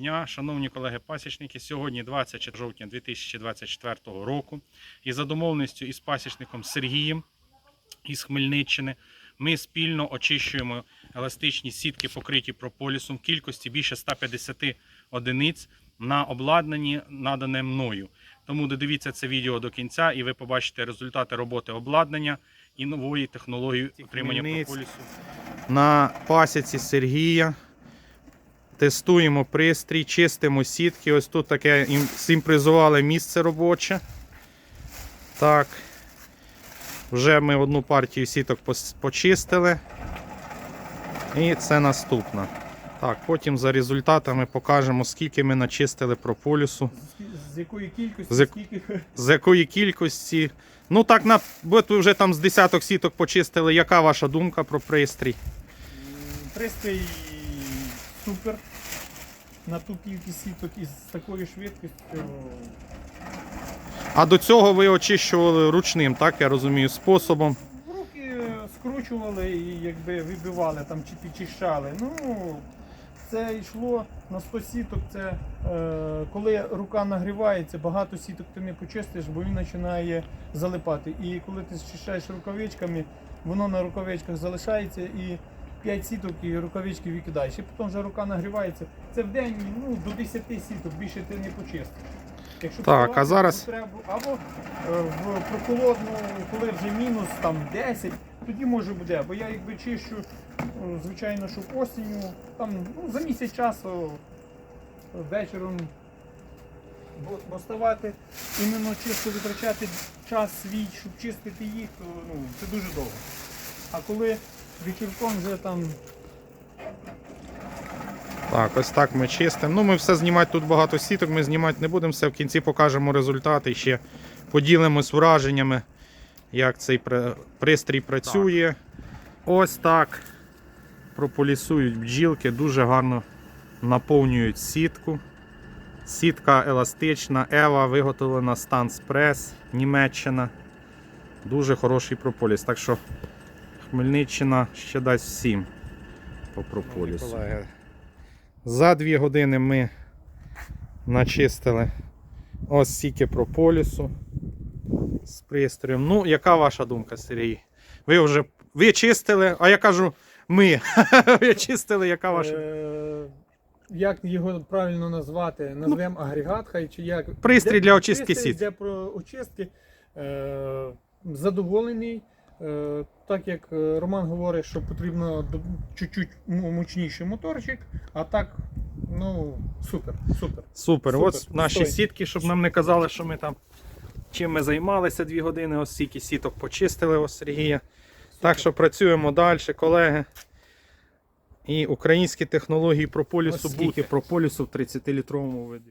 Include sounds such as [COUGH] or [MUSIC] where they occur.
дня, шановні колеги-пасічники. Сьогодні 20 жовтня 2024 року. І за домовленістю із пасічником Сергієм із Хмельниччини ми спільно очищуємо еластичні сітки, покриті прополісом в кількості більше 150 одиниць на обладнанні, надане мною. Тому додивіться це відео до кінця, і ви побачите результати роботи обладнання і нової технології отримання прополісу. На пасіці Сергія. Тестуємо пристрій, чистимо сітки. Ось тут таке сімпризували місце робоче. Так. Вже ми одну партію сіток почистили. І це наступна. Так, потім за результатами покажемо, скільки ми начистили прополісу. З якої кількості, З скільки З якої кількості. Ну так, на, ви вже там з десяток сіток почистили. Яка ваша думка про пристрій? пристрій супер. На ту кількість сіток із такою швидкістю. А до цього ви очищували ручним, так я розумію, способом. Руки скручували і якби вибивали там чи підчищали. Ну, це йшло на 100 сіток. Це е, коли рука нагрівається, багато сіток ти не почистиш, бо він починає залипати. І коли ти зчищаєш рукавичками, воно на рукавичках залишається і 5 сіток і рукавички викидаєш. І потім вже рука нагрівається. Це в день ну, до 10 сіток, більше ти не почистиш. Якщо Так, а зараз- треба або е, в прохолодну, коли вже мінус там 10, тоді може буде. Бо я якби чищу, е, звичайно, щоб осінню, там ну, за місяць часу е, вечором бо ставати іменно чисто витрачати час свій, щоб чистити їх, то ну, це дуже довго. А коли вечірком вже там Так, ось так ми чистимо. Ну, ми все знімати тут багато сіток, ми знімати не будемо, все в кінці покажемо результати ще поділимось враженнями, як цей пристрій працює. Ось так прополісують бджілки, дуже гарно наповнюють сітку. Сітка еластична, Ева виготовлена Станс Прес, Німеччина. Дуже хороший прополіс. Так що Хмельниччина ще дасть всім по прополісу. За дві години ми начистили ось стільки прополісу з пристроєм. Ну, яка ваша думка, Сергій? Ви вже ви чистили, а я кажу, ми. [LAUGHS] ви чистили, яка ваша? Е, як його правильно назвати? Назвемо агрегат, хай чи як. Ну, Пристрій для очистки пристрій сітки. Для про очистки. Е, задоволений. Е, так як е, Роман говорить, що потрібно чуть-чуть м- мощніший моторчик, а так, ну, супер, супер. Супер. супер, Ось наші стой. сітки, щоб нам не казали, що ми там чим ми займалися дві години. Ось стільки сіток почистили ось Сергія. Так що працюємо далі, колеги. І українські технології прополісу бути прополісу в 30-літровому виді.